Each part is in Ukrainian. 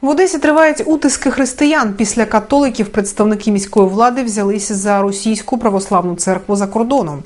В Одесі тривають утиски християн. Після католиків представники міської влади взялися за російську православну церкву за кордоном.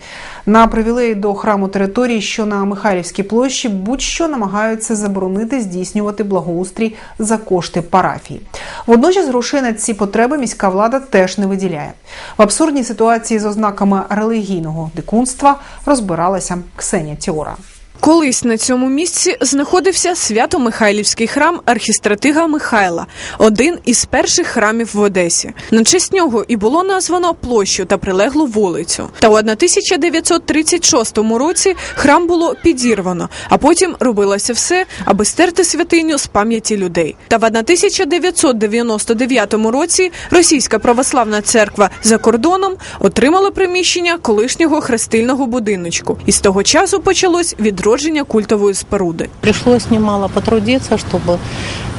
На привілеї до храму території, що на Михайлівській площі, будь-що намагаються заборонити здійснювати благоустрій за кошти парафії. Водночас грошей на ці потреби міська влада теж не виділяє. В абсурдній ситуації з ознаками релігійного дикунства розбиралася Ксенія Тіора. Колись на цьому місці знаходився Свято-Михайлівський храм архістратига Михайла, один із перших храмів в Одесі. На честь нього і було названо площу та прилеглу вулицю. Та у 1936 році храм було підірвано, а потім робилося все, аби стерти святиню з пам'яті людей. Та в 1999 році Російська православна церква за кордоном отримала приміщення колишнього хрестильного будиночку, і з того часу почалось відродження культової споруди. Пришлось немало потрудиться, чтобы,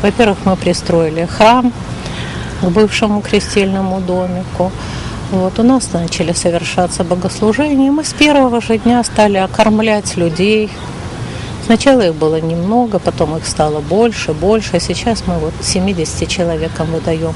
во-первых, мы пристроили храм к бывшему крестильному домику. Вот, у нас начали совершаться богослужения. Мы с первого же дня стали окормлять людей. Сначала их было немного, потом их стало больше, больше. Сейчас мы вот 70 человекам выдаем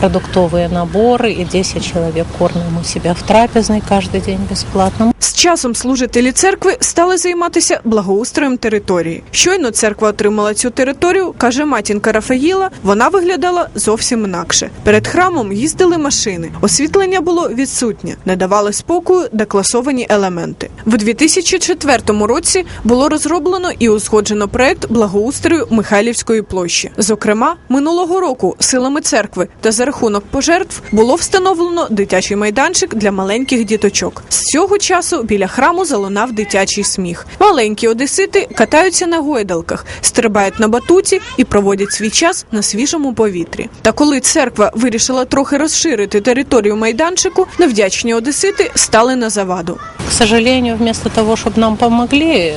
продуктовые наборы, и 10 человек кормим у себя в трапезной каждый день бесплатно. Часом служителі церкви стали займатися благоустроєм території. Щойно церква отримала цю територію, каже матінка Рафаїла. Вона виглядала зовсім інакше. Перед храмом їздили машини. Освітлення було відсутнє, не давали спокою декласовані елементи. В 2004 році було розроблено і узгоджено проект благоустрою Михайлівської площі. Зокрема, минулого року силами церкви та за рахунок пожертв було встановлено дитячий майданчик для маленьких діточок. З цього часу біля храму залунав дитячий сміх. Маленькі одесити катаються на гойдалках, стрибають на батуті і проводять свій час на свіжому повітрі. Та коли церква вирішила трохи розширити територію майданчику, невдячні одесити стали на заваду. К сожалению, вместо того, чтобы нам помогли, э,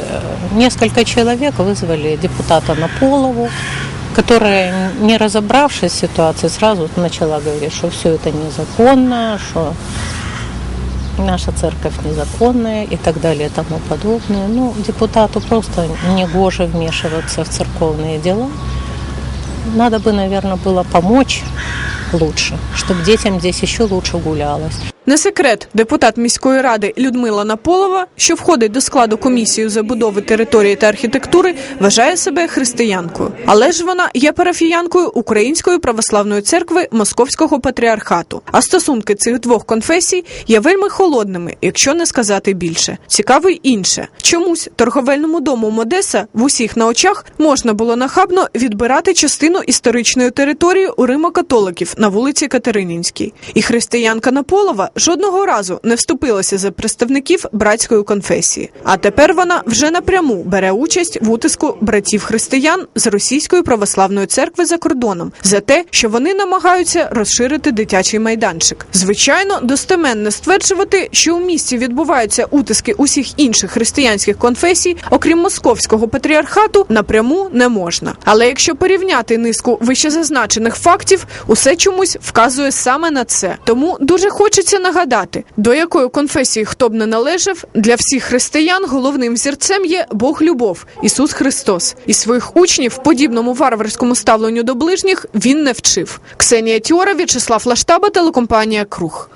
несколько человек вызвали депутата Наполову, которая, не разобравшись в ситуации, сразу начала говорить, что все это незаконно, что наша церковь незаконная и так далее и тому подобное. Ну, депутату просто негоже вмешиваться в церковные дела. Надо бы, наверное, было помочь лучше, чтобы детям здесь еще лучше гулялось. Не секрет, депутат міської ради Людмила Наполова, що входить до складу комісії забудови території та архітектури, вважає себе християнкою. Але ж вона є парафіянкою Української православної церкви Московського патріархату. А стосунки цих двох конфесій є вельми холодними, якщо не сказати більше. Цікаво й інше. Чомусь торговельному дому Модеса в усіх на очах можна було нахабно відбирати частину історичної території у Римо-католиків на вулиці Катеринінській. І християнка Наполова жодного разу не вступилася за представників братської конфесії. А тепер вона вже напряму бере участь в утиску братів християн з російської православної церкви за кордоном за те, що вони намагаються розширити дитячий майданчик. Звичайно, достеменно стверджувати, що у місті відбуваються утиски усіх інших християнських конфесій, окрім московського патріархату, напряму не можна. Але якщо порівняти низку вищезазначених фактів, усе чомусь вказує саме на це. Тому дуже хочеться нагадати, до якої конфесії хто б не належав, для всіх християн головним взірцем є Бог любов, Ісус Христос. І своїх учнів подібному варварському ставленню до ближніх він не вчив. Ксенія Тіора, В'ячеслав Лаштаба, телекомпанія Круг.